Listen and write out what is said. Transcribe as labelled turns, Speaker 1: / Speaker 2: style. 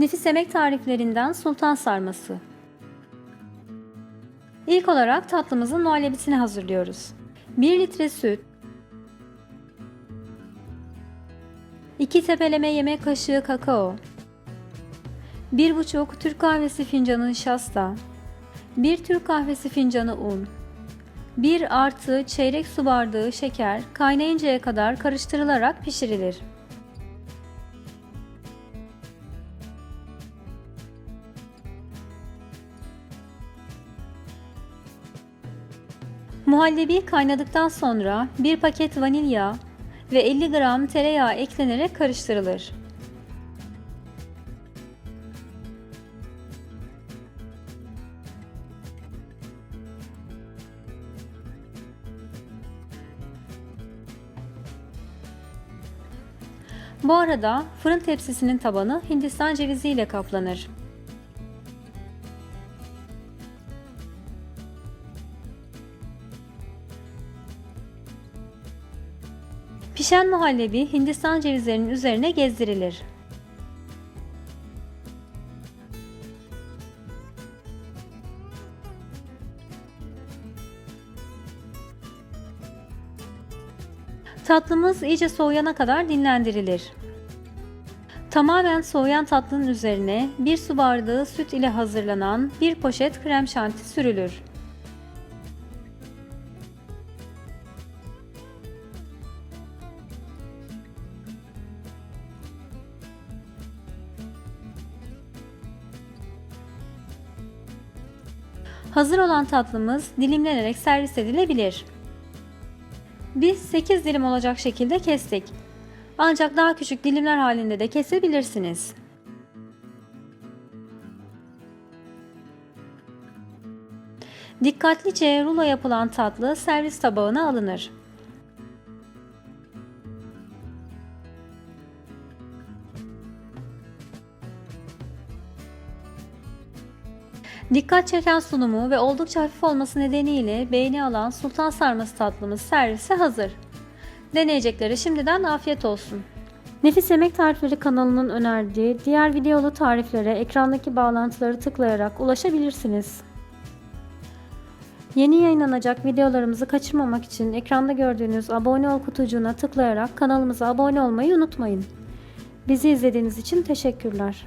Speaker 1: Nefis yemek tariflerinden sultan sarması. İlk olarak tatlımızın muhallebisini hazırlıyoruz. 1 litre süt, 2 tepeleme yemek kaşığı kakao, 1,5 Türk kahvesi fincanı nişasta, 1 Türk kahvesi fincanı un, 1 artı çeyrek su bardağı şeker kaynayıncaya kadar karıştırılarak pişirilir. Muhallebi kaynadıktan sonra 1 paket vanilya ve 50 gram tereyağı eklenerek karıştırılır. Bu arada fırın tepsisinin tabanı Hindistan cevizi ile kaplanır. Pişen muhallebi Hindistan cevizlerinin üzerine gezdirilir. Tatlımız iyice soğuyana kadar dinlendirilir. Tamamen soğuyan tatlının üzerine bir su bardağı süt ile hazırlanan bir poşet krem şanti sürülür. Hazır olan tatlımız dilimlenerek servis edilebilir. Biz 8 dilim olacak şekilde kestik. Ancak daha küçük dilimler halinde de kesebilirsiniz. Dikkatlice rulo yapılan tatlı servis tabağına alınır. Dikkat çeken sunumu ve oldukça hafif olması nedeniyle beğeni alan sultan sarması tatlımız servise hazır. Deneyeceklere şimdiden afiyet olsun. Nefis Yemek Tarifleri kanalının önerdiği diğer videolu tariflere ekrandaki bağlantıları tıklayarak ulaşabilirsiniz. Yeni yayınlanacak videolarımızı kaçırmamak için ekranda gördüğünüz abone ol kutucuğuna tıklayarak kanalımıza abone olmayı unutmayın. Bizi izlediğiniz için teşekkürler.